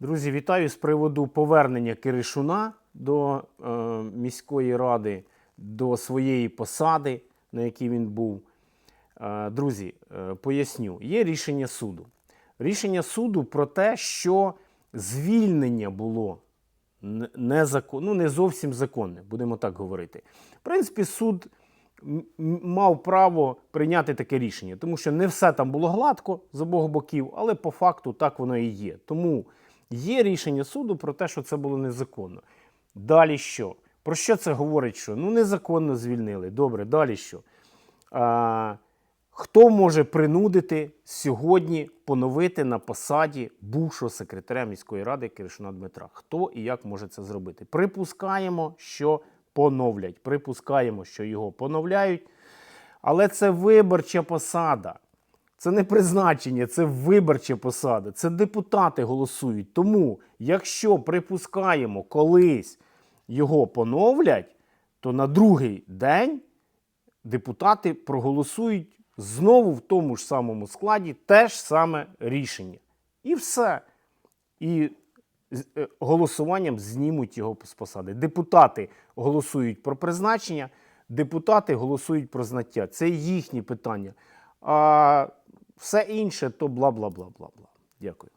Друзі, вітаю з приводу повернення Киришуна до е, міської ради, до своєї посади, на якій він був. Е, друзі, е, поясню, є рішення суду. Рішення суду про те, що звільнення було не, закон, ну, не зовсім законне, будемо так говорити. В принципі, суд мав право прийняти таке рішення, тому що не все там було гладко з обох боків, але по факту так воно і є. Тому є рішення суду про те, що це було незаконно. Далі що? Про що це говорить? Що ну незаконно звільнили. Добре, далі що? А, хто може принудити сьогодні поновити на посаді бувшого секретаря міської ради Киришина Дмитра? Хто і як може це зробити? Припускаємо, що поновлять. Припускаємо, що його поновляють. Але це виборча посада. Це не призначення, це виборча посада. Це депутати голосують. Тому, якщо припускаємо, колись його поновлять, то на другий день депутати проголосують знову в тому ж самому складі те ж саме рішення. І все. І е, голосуванням знімуть його з посади. Депутати голосують про призначення, депутати голосують про знаття. Це їхні питання. А все інше то бла бла бла бла бла. Дякую.